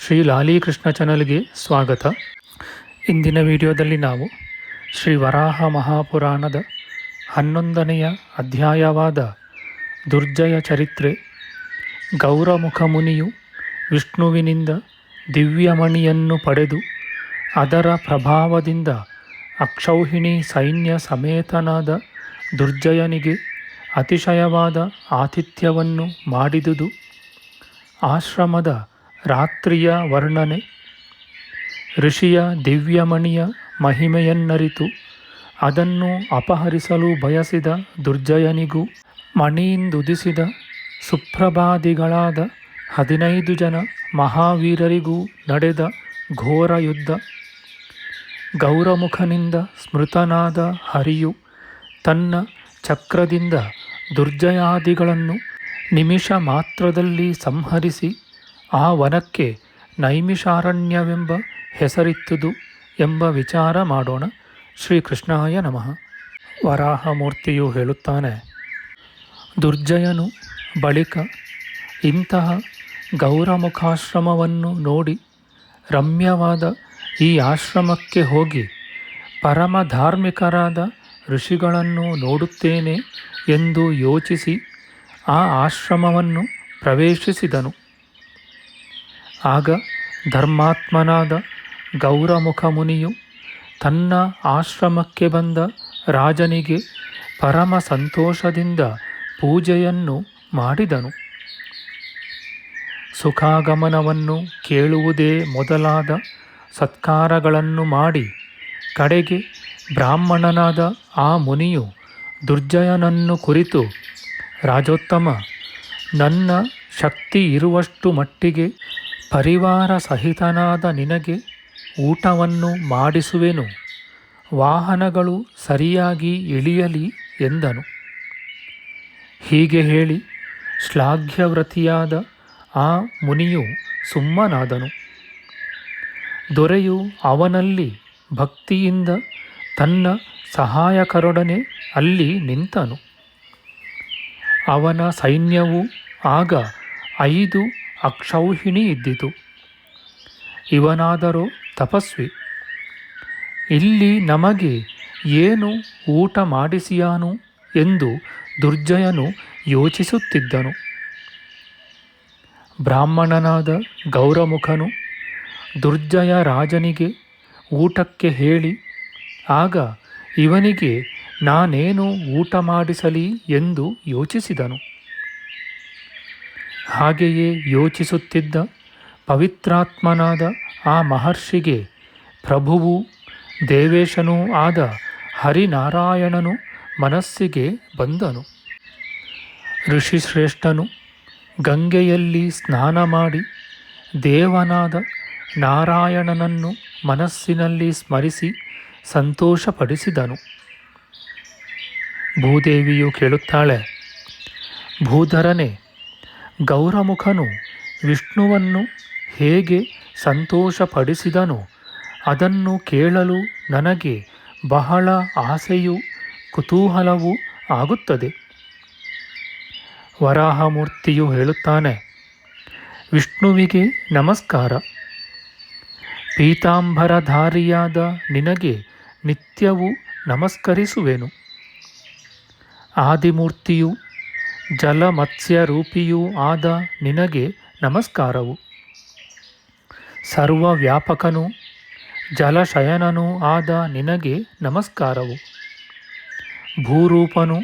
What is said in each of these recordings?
ಶ್ರೀ ಲಾಲೀಕೃಷ್ಣ ಚಾನಲ್ಗೆ ಸ್ವಾಗತ. ಇಂದಿನ ವಿಡಿಯೋದಲ್ಲಿ ನಾವು ಶ್ರೀ ವರಾಹ ಮಹಾಪುರಾಣದ ಹನ್ನೊಂದನೆಯ ಅಧ್ಯಾಯವಾದ ದುರ್ಜಯ ಚರಿತ್ರೆ ಗೌರಮುಖ ಮುನಿಯು ವಿಷ್ಣುವಿನಿಂದ ದಿವ್ಯಮಣಿಯನ್ನು ಪಡೆದು ಅದರ ಪ್ರಭಾವದಿಂದ ಅಕ್ಷೌಹಿಣಿ ಸೈನ್ಯ ಸಮೇತನಾದ ದುರ್ಜಯನಿಗೆ ಅತಿಶಯವಾದ ಆತಿಥ್ಯವನ್ನು ಮಾಡಿದುದು. ಆಶ್ರಮದ ರಾತ್ರಿಯ ವರ್ಣನೆ, ಋಷಿಯ ದಿವ್ಯಮಣಿಯ ಮಹಿಮೆಯನ್ನರಿತು, ಅದನ್ನು ಅಪಹರಿಸಲು ಬಯಸಿದ ದುರ್ಜಯನಿಗೂ, ಮಣಿಯಿಂದುದಿಸಿದ ಸುಪ್ರಭಾದಿಗಳಾದ ಹದಿನೈದು ಜನ ಮಹಾವೀರರಿಗೂ ನಡೆದ ಘೋರ ಯುದ್ಧ. ಗೌರಮುಖನಿಂದ ಸ್ಮೃತನಾದ ಹರಿಯು ತನ್ನ ಚಕ್ರದಿಂದ ದುರ್ಜಯಾದಿಗಳನ್ನು ನಿಮಿಷ ಮಾತ್ರದಲ್ಲಿ ಸಂಹರಿಸಿ ಆ ವನಕ್ಕೆ ನೈಮಿಷಾರಣ್ಯವೆಂಬ ಹೆಸರಿತ್ತುದು ಎಂಬ ವಿಚಾರ ಮಾಡೋಣ. ಶ್ರೀಕೃಷ್ಣಾಯ ನಮಃ. ವರಾಹಮೂರ್ತಿಯು ಹೇಳುತ್ತಾನೆ, ದುರ್ಜಯನು ಬಳಿಕ ಇಂತಹ ಗೌರಮುಖಾಶ್ರಮವನ್ನು ನೋಡಿ ರಮ್ಯವಾದ ಈ ಆಶ್ರಮಕ್ಕೆ ಹೋಗಿ ಪರಮ ಧಾರ್ಮಿಕರಾದ ಋಷಿಗಳನ್ನು ನೋಡುತ್ತೇನೆ ಎಂದು ಯೋಚಿಸಿ ಆ ಆಶ್ರಮವನ್ನು ಪ್ರವೇಶಿಸಿದನು. ಆಗ ಧರ್ಮಾತ್ಮನಾದ ಗೌರಮುಖ ಮುನಿಯು ತನ್ನ ಆಶ್ರಮಕ್ಕೆ ಬಂದ ರಾಜನಿಗೆ ಪರಮ ಸಂತೋಷದಿಂದ ಪೂಜೆಯನ್ನು ಮಾಡಿದನು. ಸುಖಾಗಮನವನ್ನು ಕೇಳುವುದೇ ಮೊದಲಾದ ಸತ್ಕಾರಗಳನ್ನು ಮಾಡಿ ಕಡೆಗೆ ಬ್ರಾಹ್ಮಣನಾದ ಆ ಮುನಿಯು ದುರ್ಜಯನನ್ನು ಕುರಿತು, ರಾಜೋತ್ತಮ, ನನ್ನ ಶಕ್ತಿ ಇರುವಷ್ಟು ಮಟ್ಟಿಗೆ ಪರಿವಾರ ಸಹಿತನಾದ ನಿನಗೆ ಊಟವನ್ನು ಮಾಡಿಸುವೆನು. ವಾಹನಗಳು ಸರಿಯಾಗಿ ಇಳಿಯಲಿ ಎಂದನು. ಹೀಗೆ ಹೇಳಿ ಶ್ಲಾಘ್ಯವ್ರತಿಯಾದ ಆ ಮುನಿಯು ಸುಮ್ಮನಾದನು. ದೊರೆಯು ಅವನಲ್ಲಿ ಭಕ್ತಿಯಿಂದ ತನ್ನ ಸಹಾಯಕರೊಡನೆ ಅಲ್ಲಿ ನಿಂತನು. ಅವನ ಸೈನ್ಯವು ಆಗ ಐದು ಅಕ್ಷೌಹಿಣಿ ಇದ್ದಿತು. ಇವನಾದರೂ ತಪಸ್ವಿ. ಇಲ್ಲಿ ನಮಗೆ ಏನು ಊಟ ಮಾಡಿಸಿಯಾನು ಎಂದು ದುರ್ಜಯನು ಯೋಚಿಸುತ್ತಿದ್ದನು. ಬ್ರಾಹ್ಮಣನಾದ ಗೌರಮುಖನು ದುರ್ಜಯ ರಾಜನಿಗೆ ಊಟಕ್ಕೆ ಹೇಳಿ, ಆಗ ಇವನಿಗೆ ನಾನೇನು ಊಟ ಮಾಡಿಸಲಿ ಎಂದು ಯೋಚಿಸಿದನು. ಹಾಗೆಯೇ ಯೋಚಿಸುತ್ತಿದ್ದ ಪವಿತ್ರಾತ್ಮನಾದ ಆ ಮಹರ್ಷಿಗೆ ಪ್ರಭುವು ದೇವೇಶನೂ ಆದ ಹರಿನಾರಾಯಣನು ಮನಸ್ಸಿಗೆ ಬಂದನು. ಋಷಿಶ್ರೇಷ್ಠನು ಗಂಗೆಯಲ್ಲಿ ಸ್ನಾನ ಮಾಡಿ ದೇವನಾದ ನಾರಾಯಣನನ್ನು ಮನಸ್ಸಿನಲ್ಲಿ ಸ್ಮರಿಸಿ ಸಂತೋಷಪಡಿಸಿದನು. ಭೂದೇವಿಯು ಕೇಳುತ್ತಾಳೆ, ಭೂಧರನೆ ಗೌರಮುಖನು ವಿಷ್ಣುವನ್ನು ಹೇಗೆ ಸಂತೋಷಪಡಿಸಿದನೋ ಅದನ್ನು ಕೇಳಲು ನನಗೆ ಬಹಳ ಆಸೆಯೂ ಕುತೂಹಲವೂ ಆಗುತ್ತದೆ. ವರಾಹಮೂರ್ತಿಯು ಹೇಳುತ್ತಾನೆ, ವಿಷ್ಣುವಿಗೆ ನಮಸ್ಕಾರ. ಪೀತಾಂಬರಧಾರಿಯಾದ ನಿನಗೆ ನಿತ್ಯವೂ ನಮಸ್ಕರಿಸುವೆನು. ಆದಿಮೂರ್ತಿಯು ಜಲಮತ್ಸ್ಯರೂಪಿಯೂ ಆದ ನಿನಗೆ ನಮಸ್ಕಾರವು. ಸರ್ವವ್ಯಾಪಕನೂ ಜಲಶಯನನೂ ಆದ ನಿನಗೆ ನಮಸ್ಕಾರವು. ಭೂರೂಪನು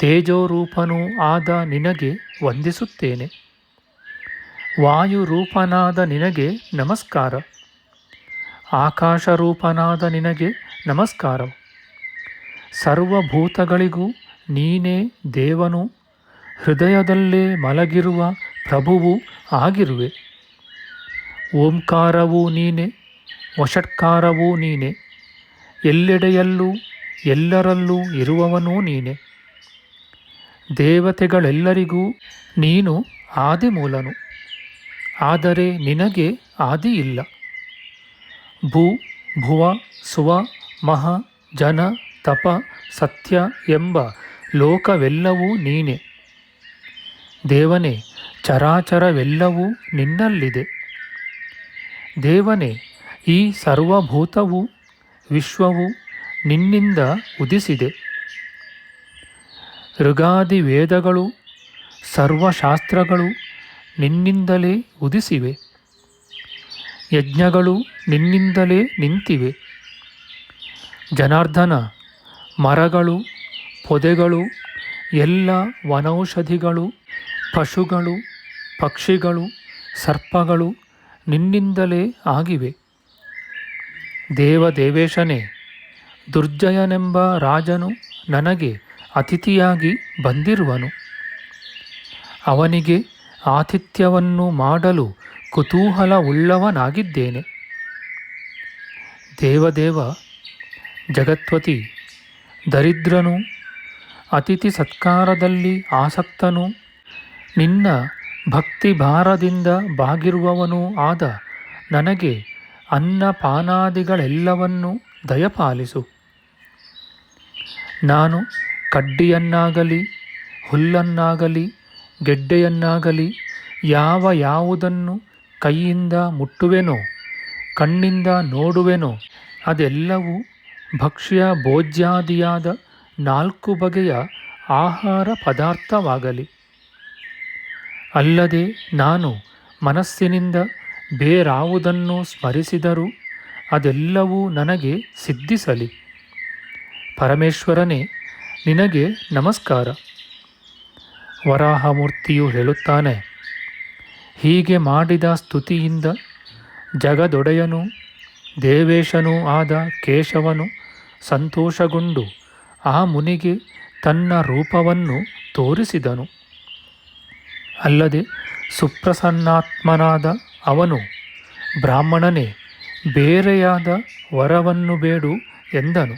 ತೇಜೋರೂಪನೂ ಆದ ನಿನಗೆ ವಂದಿಸುತ್ತೇನೆ. ವಾಯುರೂಪನಾದ ನಿನಗೆ ನಮಸ್ಕಾರ. ಆಕಾಶರೂಪನಾದ ನಿನಗೆ ನಮಸ್ಕಾರ. ಸರ್ವಭೂತಗಳಿಗೂ ನೀನೇ ದೇವನು ಹೃದಯದಲ್ಲೇ ಮಲಗಿರುವ ಪ್ರಭುವು ಆಗಿರುವೆ. ಓಂಕಾರವೂ ನೀನೆ, ವಷಟ್ಕಾರವೂ ನೀನೆ, ಎಲ್ಲೆಡೆಯಲ್ಲೂ ಎಲ್ಲರಲ್ಲೂ ಇರುವವನೂ ನೀನೆ. ದೇವತೆಗಳೆಲ್ಲರಿಗೂ ನೀನು ಆದಿಮೂಲನು ಆದರೆ ನಿನಗೆ ಆದಿ ಇಲ್ಲ. ಭೂ, ಭುವ, ಸುವ, ಮಹ, ಜನ, ತಪ, ಸತ್ಯ ಎಂಬ ಲೋಕವೆಲ್ಲವೂ ನೀನೆ. ದೇವನೇ, ಚರಾಚರವೆಲ್ಲವೂ ನಿನ್ನಲ್ಲಿದೆ. ದೇವನೇ, ಈ ಸರ್ವಭೂತವು ವಿಶ್ವವು ನಿನ್ನಿಂದ ಉದಿಸಿದೆ. ಋಗಾದಿ ವೇದಗಳು ಸರ್ವಶಾಸ್ತ್ರಗಳು ನಿನ್ನಿಂದಲೇ ಉದಿಸಿವೆ. ಯಜ್ಞಗಳು ನಿನ್ನಿಂದಲೇ ನಿಂತಿವೆ. ಜನಾರ್ದನ, ಮರಗಳು, ಪೊದೆಗಳು, ಎಲ್ಲ ವನೌಷಧಿಗಳು ಪಶುಗಳು, ಪಕ್ಷಿಗಳು, ಸರ್ಪಗಳು ನಿನ್ನಿಂದಲೇ ಆಗಿವೆ. ದೇವದೇವೇಶನೇ, ದುರ್ಜಯನೆಂಬ ರಾಜನು ನನಗೆ ಅತಿಥಿಯಾಗಿ ಬಂದಿರುವನು. ಅವನಿಗೆ ಆತಿಥ್ಯವನ್ನು ಮಾಡಲು ಕುತೂಹಲವುಳ್ಳವನಾಗಿದ್ದೇನೆ. ದೇವದೇವ ಜಗತ್ವತಿ ದರಿದ್ರನು, ಅತಿಥಿ ಸತ್ಕಾರದಲ್ಲಿ ಆಸಕ್ತನು ನಿನ್ನ ಭಕ್ತಿ ಭಾರದಿಂದ ಬಾಗಿರುವವನೂ ಆದ ನನಗೆ ಅನ್ನಪಾನಾದಿಗಳೆಲ್ಲವನ್ನೂ ದಯಪಾಲಿಸು. ನಾನು ಕಡ್ಡಿಯನ್ನಾಗಲಿ, ಹುಲ್ಲನ್ನಾಗಲಿ, ಗೆಡ್ಡೆಯನ್ನಾಗಲಿ ಯಾವ ಯಾವುದನ್ನು ಕೈಯಿಂದ ಮುಟ್ಟುವೆನೋ, ಕಣ್ಣಿಂದ ನೋಡುವೆನೋ, ಅದೆಲ್ಲವೂ ಭಕ್ಷ್ಯ ಭೋಜ್ಯಾದಿಯಾದ ನಾಲ್ಕು ಬಗೆಯ ಆಹಾರ ಪದಾರ್ಥವಾಗಲಿ. ಅಲ್ಲದೆ ನಾನು ಮನಸ್ಸಿನಿಂದ ಬೇರಾವುದನ್ನು ಸ್ಮರಿಸಿದರೂ ಅದೆಲ್ಲವೂ ನನಗೆ ಸಿದ್ಧಿಸಲಿ. ಪರಮೇಶ್ವರನೇ, ನಿನಗೆ ನಮಸ್ಕಾರ. ವರಾಹಮೂರ್ತಿಯು ಹೇಳುತ್ತಾನೆ, ಹೀಗೆ ಮಾಡಿದ ಸ್ತುತಿಯಿಂದ ಜಗದೊಡೆಯನು ದೇವೇಶನೂ ಆದ ಕೇಶವನು ಸಂತೋಷಗೊಂಡು ಆ ಮುನಿಗೆ ತನ್ನ ರೂಪವನ್ನು ತೋರಿಸಿದನು. ಅಲ್ಲದೆ ಸುಪ್ರಸನ್ನಾತ್ಮನಾದ ಅವನು ಬ್ರಾಹ್ಮಣನೇ, ಬೇರೆಯಾದ ವರವನ್ನು ಬೇಡು ಎಂದನು.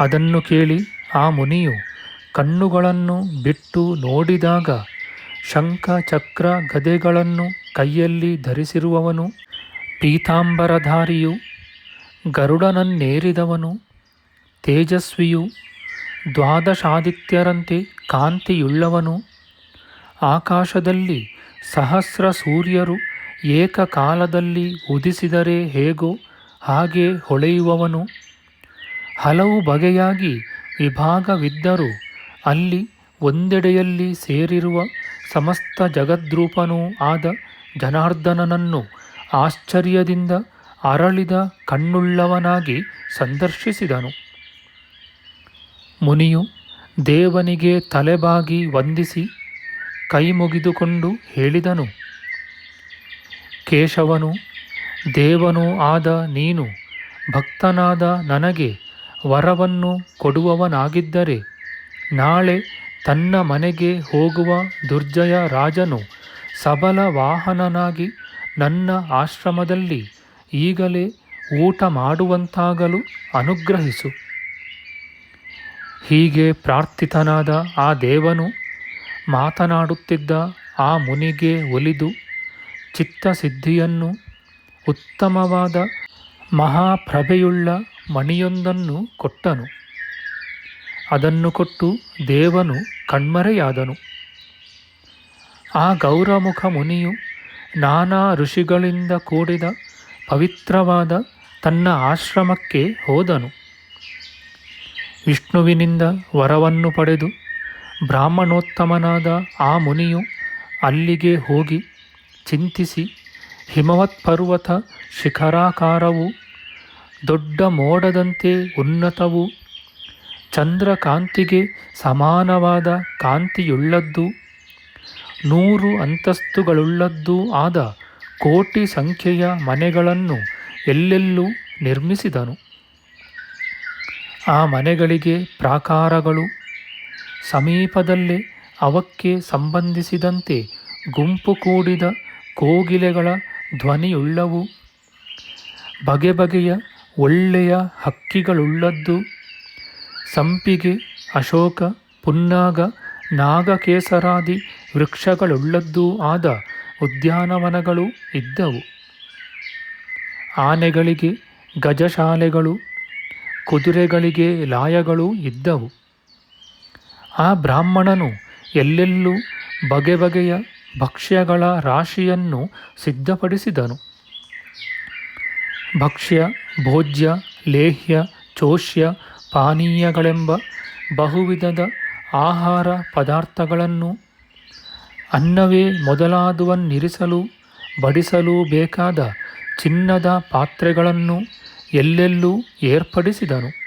ಅದನ್ನು ಕೇಳಿ ಆ ಮುನಿಯು ಕಣ್ಣುಗಳನ್ನು ಬಿಟ್ಟು ನೋಡಿದಾಗ ಶಂಖ ಚಕ್ರ ಗದೆಗಳನ್ನು ಕೈಯಲ್ಲಿ ಧರಿಸಿರುವವನು, ಪೀತಾಂಬರಧಾರಿಯು ಗರುಡನನ್ನೇರಿದವನು, ತೇಜಸ್ವಿಯು ದ್ವಾದಶಾದಿತ್ಯರಂತೆ ಕಾಂತಿಯುಳ್ಳವನು. ಆಕಾಶದಲ್ಲಿ ಸಹಸ್ರ ಸೂರ್ಯರು ಏಕಕಾಲದಲ್ಲಿ ಉದಿಸಿದರೆ ಹೇಗೋ ಹಾಗೆ ಹೊಳೆಯುವವನು. ಹಲವು ಬಗೆಯಾಗಿ ವಿಭಾಗವಿದ್ದರೂ ಅಲ್ಲಿ ಒಂದೆಡೆಯಲ್ಲಿ ಸೇರಿರುವ ಸಮಸ್ತ ಜಗದ್ರೂಪನೂ ಆದ ಜನಾರ್ದನನನ್ನು ಆಶ್ಚರ್ಯದಿಂದ ಅರಳಿದ ಕಣ್ಣುಳ್ಳವನಾಗಿ ಸಂದರ್ಶಿಸಿದನು. ಮುನಿಯು ದೇವನಿಗೆ ತಲೆಬಾಗಿ ವಂದಿಸಿ ಕೈ ಮುಗಿದುಕೊಂಡು ಹೇಳಿದನು, ಕೇಶವನು, ದೇವನೂ ಆದ ನೀನು, ಭಕ್ತನಾದ ನನಗೆ ವರವನ್ನು ಕೊಡುವವನಾಗಿದ್ದರೆ, ನಾಳೆ ತನ್ನ ಮನೆಗೆ ಹೋಗುವ ದುರ್ಜಯ ರಾಜನು ಸಬಲ ವಾಹನನಾಗಿ ನನ್ನ ಆಶ್ರಮದಲ್ಲಿ ಈಗಲೇ ಊಟ ಮಾಡುವಂತಾಗಲು ಅನುಗ್ರಹಿಸು. ಹೀಗೆ ಪ್ರಾರ್ಥಿತನಾದ ಆ ದೇವನು ಮಾತನಾಡುತ್ತಿದ್ದ ಆ ಮುನಿಗೆ ಒಲಿದು ಚಿತ್ತಸಿದ್ಧಿಯನ್ನು ಉತ್ತಮವಾದ ಮಹಾಪ್ರಭೆಯುಳ್ಳ ಮಣಿಯೊಂದನ್ನು ಕೊಟ್ಟನು. ಅದನ್ನು ಕೊಟ್ಟು ದೇವನು ಕಣ್ಮರೆಯಾದನು. ಆ ಗೌರಮುಖ ಮುನಿಯು ನಾನಾ ಋಷಿಗಳಿಂದ ಕೂಡಿದ ಪವಿತ್ರವಾದ ತನ್ನ ಆಶ್ರಮಕ್ಕೆ ಹೋದನು. ವಿಷ್ಣುವಿನಿಂದ ವರವನ್ನು ಪಡೆದು ಬ್ರಾಹ್ಮಣೋತ್ತಮನಾದ ಆ ಮುನಿಯು ಅಲ್ಲಿಗೆ ಹೋಗಿ ಚಿಂತಿಸಿ, ಹಿಮವತ್ ಪರ್ವತ ಶಿಖರಾಕಾರವು, ದೊಡ್ಡ ಮೋಡದಂತೆ ಉನ್ನತವು, ಚಂದ್ರಕಾಂತಿಗೆ ಸಮಾನವಾದ ಕಾಂತಿಯುಳ್ಳದ್ದು, ನೂರು ಅಂತಸ್ತುಗಳುಳ್ಳದ್ದೂ ಆದ ಕೋಟಿ ಸಂಖ್ಯೆಯ ಮನೆಗಳನ್ನು ಎಲ್ಲೆಲ್ಲೂ ನಿರ್ಮಿಸಿದನು. ಆ ಮನೆಗಳಿಗೆ ಪ್ರಾಕಾರಗಳು ಸಮೀಪದಲ್ಲೇ ಅವಕ್ಕೆ ಸಂಬಂಧಿಸಿದಂತೆ ಗುಂಪು ಕೂಡಿದ ಕೋಗಿಲೆಗಳ ಧ್ವನಿಯುಳ್ಳವು. ಬಗೆ ಬಗೆಯ ಒಳ್ಳೆಯ ಹಕ್ಕಿಗಳುಳ್ಳದ್ದು. ಸಂಪಿಗೆ, ಅಶೋಕ, ಪುನ್ನಾಗ, ನಾಗಕೇಸರಾದಿ ವೃಕ್ಷಗಳುಳ್ಳದ್ದೂ ಆದ ಉದ್ಯಾನವನಗಳು ಇದ್ದವು. ಆನೆಗಳಿಗೆ ಗಜಶಾಲೆಗಳು, ಕುದುರೆಗಳಿಗೆ ಲಾಯಗಳು ಇದ್ದವು. ಆ ಬ್ರಾಹ್ಮಣನು ಎಲ್ಲೆಲ್ಲೂ ಬಗೆ ಬಗೆಯ ಭಕ್ಷ್ಯಗಳ ರಾಶಿಯನ್ನು ಸಿದ್ಧಪಡಿಸಿದನು. ಭಕ್ಷ್ಯ, ಭೋಜ್ಯ, ಲೇಹ್ಯ, ಚೋಷ್ಯ, ಪಾನೀಯಗಳೆಂಬ ಬಹುವಿಧದ ಆಹಾರ ಪದಾರ್ಥಗಳನ್ನು ಅನ್ನವೇ ಮೊದಲಾದುವನ್ನಿರಿಸಲು, ಬಡಿಸಲು ಬೇಕಾದ ಚಿನ್ನದ ಪಾತ್ರೆಗಳನ್ನು ಎಲ್ಲೆಲ್ಲೂ ಏರ್ಪಡಿಸಿದನು.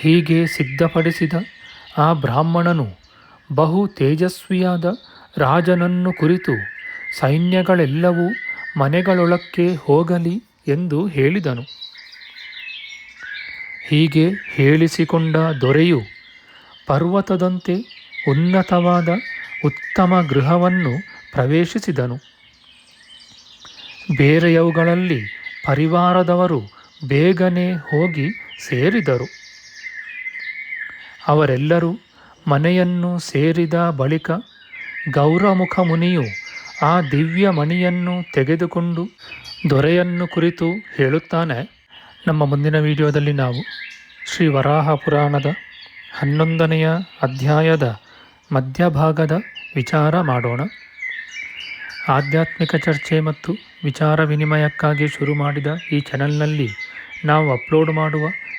ಹೀಗೆ ಸಿದ್ಧಪಡಿಸಿದ ಆ ಬ್ರಾಹ್ಮಣನು ಬಹು ತೇಜಸ್ವಿಯಾದ ರಾಜನನ್ನು ಕುರಿತು ಸೈನ್ಯಗಳೆಲ್ಲವೂ ಮನೆಗಳೊಳಕ್ಕೆ ಹೋಗಲಿ ಎಂದು ಹೇಳಿದನು. ಹೀಗೆ ಹೇಳಿಸಿಕೊಂಡ ದೊರೆಯು ಪರ್ವತದಂತೆ ಉನ್ನತವಾದ ಉತ್ತಮ ಗೃಹವನ್ನು ಪ್ರವೇಶಿಸಿದನು. ಬೇರೆಯವುಗಳಲ್ಲಿ ಪರಿವಾರದವರು ಬೇಗನೆ ಹೋಗಿ ಸೇರಿದರು. ಅವರೆಲ್ಲರೂ ಮನೆಯನ್ನು ಸೇರಿದ ಬಳಿಕ ಗೌರಮುಖ ಮುನಿಯು ಆ ದಿವ್ಯ ಮಣಿಯನ್ನು ತೆಗೆದುಕೊಂಡು ದೊರೆಯನ್ನು ಕುರಿತು ಹೇಳುತ್ತಾನೆ. ನಮ್ಮ ಮುಂದಿನ ವಿಡಿಯೋದಲ್ಲಿ ನಾವು ಶ್ರೀ ವರಾಹ ಪುರಾಣದ ಹನ್ನೊಂದನೆಯ ಅಧ್ಯಾಯದ ಮಧ್ಯಭಾಗದ ವಿಚಾರ ಮಾಡೋಣ. ಆಧ್ಯಾತ್ಮಿಕ ಚರ್ಚೆ ಮತ್ತು ವಿಚಾರ ವಿನಿಮಯಕ್ಕಾಗಿ ಶುರು ಮಾಡಿದ ಈ ಚಾನೆಲ್ನಲ್ಲಿ ನಾವು ಅಪ್ಲೋಡ್ ಮಾಡುವ